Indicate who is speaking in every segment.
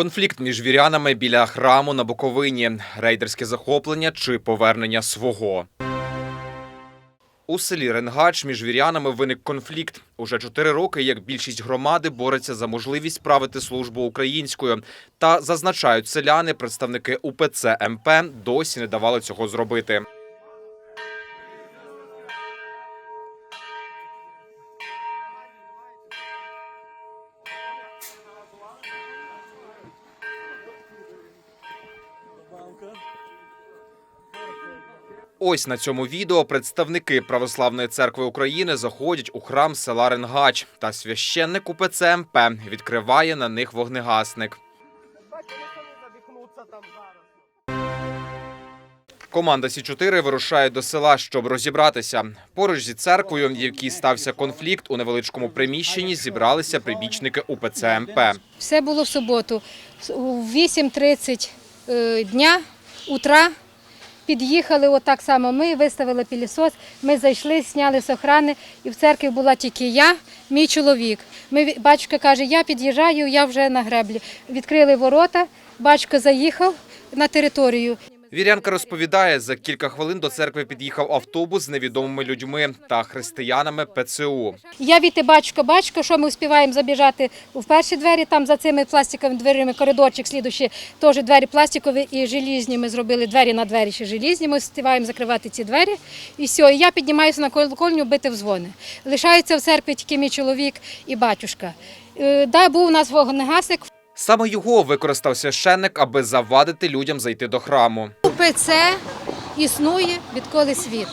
Speaker 1: Конфлікт між вірянами біля храму на Буковині, рейдерське захоплення чи повернення свого. У селі Ренгач між вірянами виник конфлікт. Уже чотири роки, як більшість громади бореться за можливість правити службу українською. Та зазначають селяни, представники УПЦ МП досі не давали цього зробити. Ось на цьому відео представники Православної церкви України заходять у храм села Ренгач, та священник УПЦ МП відкриває на них вогнегасник. Команда Сі 4 вирушає до села, щоб розібратися. Поруч зі церквою, в якій стався конфлікт, у невеличкому приміщенні зібралися прибічники УПЦ МП.
Speaker 2: Все було в суботу. У 8.30 е, дня утра під'їхали отак само ми, виставили пілісос, ми зайшли, зняли з охрани, і в церкві була тільки я, мій чоловік. Ми, батько каже, я під'їжджаю, я вже на греблі. Відкрили ворота, батько заїхав на територію.
Speaker 1: Вірянка розповідає, за кілька хвилин до церкви під'їхав автобус з невідомими людьми та християнами ПЦУ.
Speaker 2: Я віти батько, батько, що ми встигаємо забіжати в перші двері, там за цими пластиковими дверима коридорчик слідущі, теж двері пластикові і желізні. Ми зробили двері на двері ще желізні. Ми встигаємо закривати ці двері. І все, і я піднімаюся на колокольню бити в дзвони. Лишається в церкві тільки мій чоловік і батюшка. Е, Да, був у нас вогнегасник.
Speaker 1: Саме його використав священник, аби завадити людям зайти до храму.
Speaker 2: УПЦ існує відколи світ.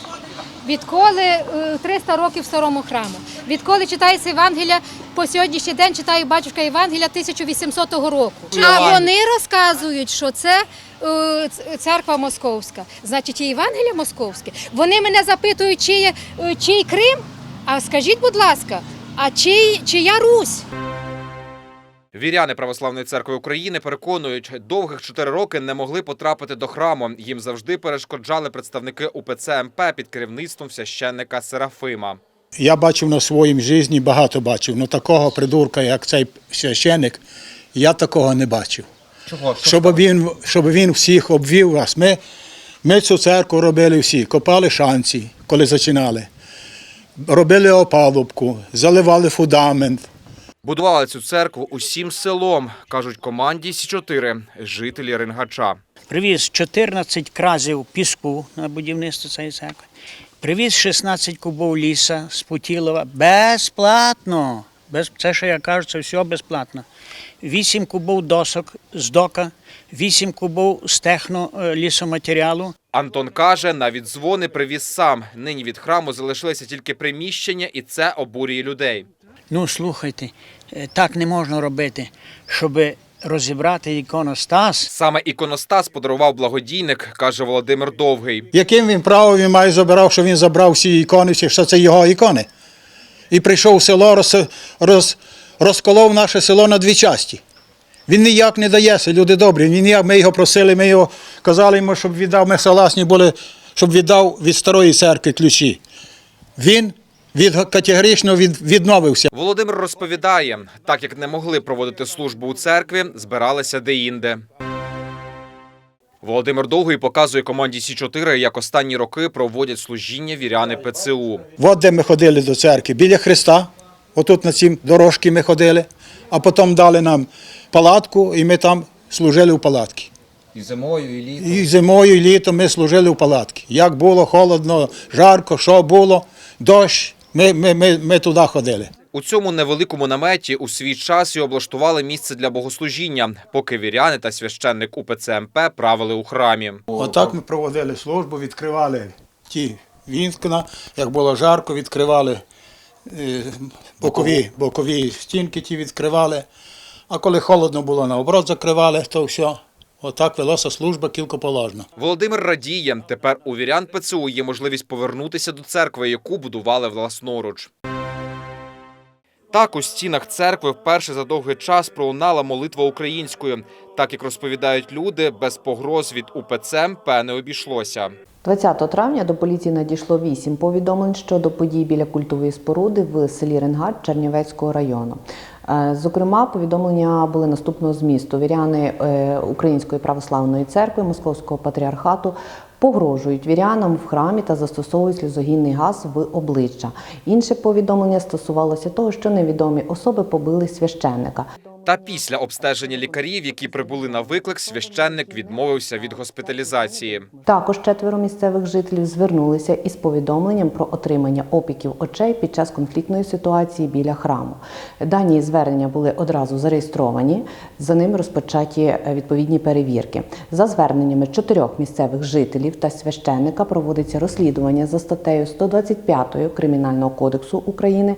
Speaker 2: Відколи е, 300 років старому храму. Відколи читається Євангелія, по сьогоднішній день читаю батюшка Євангелія 1800 року. А вони розказують, що це е, церква московська. Значить, і Євангелія московське. Вони мене запитують, чий, е, чий Крим. А скажіть, будь ласка, а чий, чия Русь?
Speaker 1: Віряни Православної церкви України переконують, довгих чотири роки не могли потрапити до храму. Їм завжди перешкоджали представники УПЦ МП під керівництвом священника Серафима.
Speaker 3: Я бачив на своїм житті, багато бачив. Ну такого придурка, як цей священик, я такого не бачив.
Speaker 1: Чого?
Speaker 3: Щоб він, щоб він всіх обвів вас. Ми, ми цю церкву робили всі, копали шанці, коли починали. Робили опалубку, заливали фундамент.
Speaker 1: Будували цю церкву усім селом, кажуть команді Сі 4 жителі Рингача.
Speaker 4: Привіз 14 кразів піску на будівництво цієї церкви. Привіз 16 кубов ліса з Путілова безплатно. Без, це, що я кажу, це все безплатно. 8 кубов досок з дока, 8 кубов з техно е, лісоматеріалу.
Speaker 1: Антон каже, навіть дзвони привіз сам. Нині від храму залишилися тільки приміщення, і це обурює людей.
Speaker 4: Ну, слухайте, е, так не можна робити, щоб розібрати іконостас.
Speaker 1: Саме іконостас подарував благодійник, каже Володимир Довгий.
Speaker 3: Яким він право він має забирав, що він забрав всі ікони, всі, що це його ікони. І прийшов в село, роз, роз, розколов наше село на дві часті. Він ніяк не дається, люди добрі. Він ніяк, ми його просили, ми його казали йому, щоб віддав, ми согласні були, щоб віддав від старої церкви ключі. Він від, категорично від, відмовився.
Speaker 1: Володимир розповідає, так як не могли проводити службу у церкві, збиралися деінде. Володимир Довгий показує команді Сі 4 як останні роки проводять служіння віряни ПЦУ.
Speaker 3: От де ми ходили до церкви, біля Христа, отут на цій дорожці ми ходили, а потім дали нам палатку, і ми там служили у палатці.
Speaker 1: І зимою, і літом.
Speaker 3: І зимою, і літом ми служили у палатці. Як було холодно, жарко, що було, дощ, ми, ми, ми, ми туди ходили.
Speaker 1: У цьому невеликому наметі у свій час і облаштували місце для богослужіння, поки віряни та священник УПЦ МП правили у храмі.
Speaker 3: Отак ми проводили службу, відкривали ті вікна, як було жарко, відкривали е, бокові, бокові стінки ті відкривали. А коли холодно було, наоборот, закривали, то все. Отак велося служба кілкоположна.
Speaker 1: Володимир радіє, тепер у вірян ПЦУ є можливість повернутися до церкви, яку будували власноруч. Так, у стінах церкви вперше за довгий час пролунала молитва українською. Так як розповідають люди, без погроз від УПЦ МП не обійшлося.
Speaker 5: 20 травня до поліції надійшло вісім повідомлень щодо подій біля культової споруди в селі Ренгач Чернівецького району. Е, Зокрема, повідомлення були наступного змісту. Віряни е, Української православної церкви Московського патріархату погрожують вірянам в храмі та застосовують сльозогінний газ в обличчя. Інше повідомлення стосувалося того, що невідомі особи побили священника.
Speaker 1: Та після обстеження лікарів, які прибули на виклик, священник відмовився від госпіталізації.
Speaker 5: Також четверо місцевих жителів звернулися із повідомленням про отримання опіків очей під час конфліктної ситуації біля храму. Дані звернення були одразу зареєстровані. За ними розпочаті е, відповідні перевірки. За зверненнями чотирьох місцевих жителів та священника проводиться розслідування за статтею 125 Кримінального кодексу України.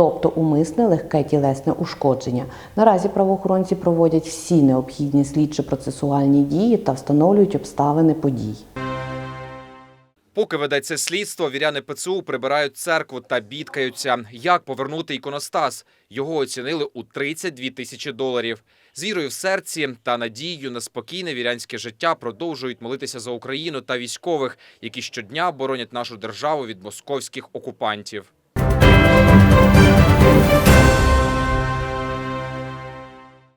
Speaker 5: Тобто умисне легке тілесне ушкодження. Наразі правоохоронці проводять всі необхідні слідчо-процесуальні дії та встановлюють обставини подій.
Speaker 1: Поки ведеться слідство, віряни ПЦУ прибирають церкву та бідкаються. Як повернути іконостас? Його оцінили у 32 тисячі доларів. З вірою в серці та надією на спокійне вірянське життя продовжують молитися за Україну та військових, які щодня боронять нашу державу від московських окупантів.